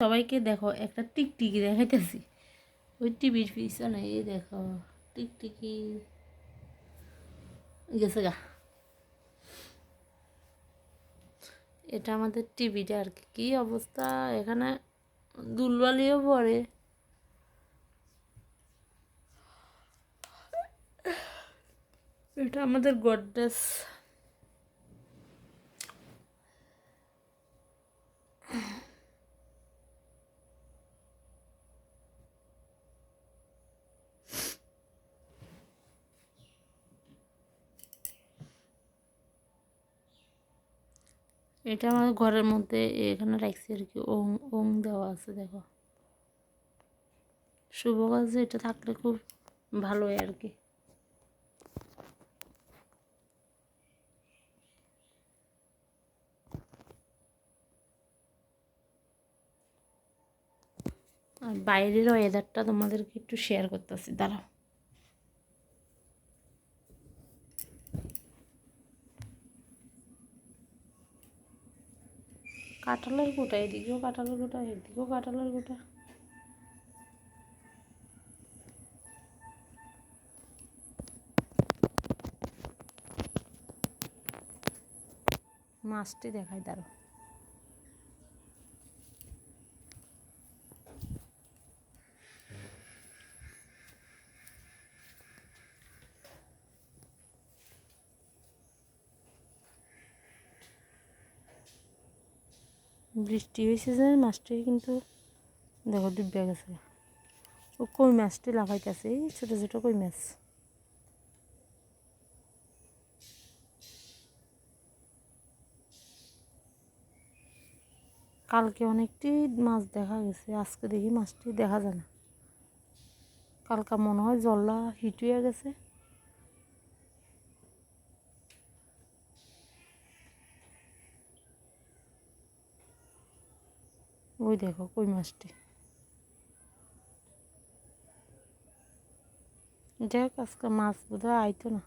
সবাইকে দেখো, একটা টিকটিকি দেখাইতেছি। ওই টিভির পিছনে, এই দেখো, টিকটিকি। গেছে গা। এটা আমাদের টিভিটা আর কি অবস্থা? এখানে দুলবালিও পড়ে। এটা আমাদের গডরেজ এটা আমার ঘরের মধ্যে এখানে রাখছি আর কি। ওং ওং দেওয়া আছে, দেখো। শুভ কাজে, এটা থাকলে খুব ভালো আর কি। আর বাইরের ওয়েদারটা তোমাদেরকে একটু শেয়ার করতেছি, দাঁড়াও। কাঁঠালের গোটা এদিকেও কাঁঠালের গোটা এদিকেও কাঁঠালের গোটা। মাছটি দেখায় দাঁড়ো বৃষ্টি হয়েছে যে, মাছটি কিন্তু দেখো ডুবে গেছে। ও কই মাছটি লাফাইতেছে ছোটো ছোটো কই মাছ? কালকে অনেকটি মাছ দেখা গেছে, আজকে দেখি মাছটি দেখা যায় না। কালকা মনে হয় জল্লা হিট হয়ে গেছে। ওই দেখো কই মাছটি? যাই হোক আজকে মাছ বোধহয় আইতো না।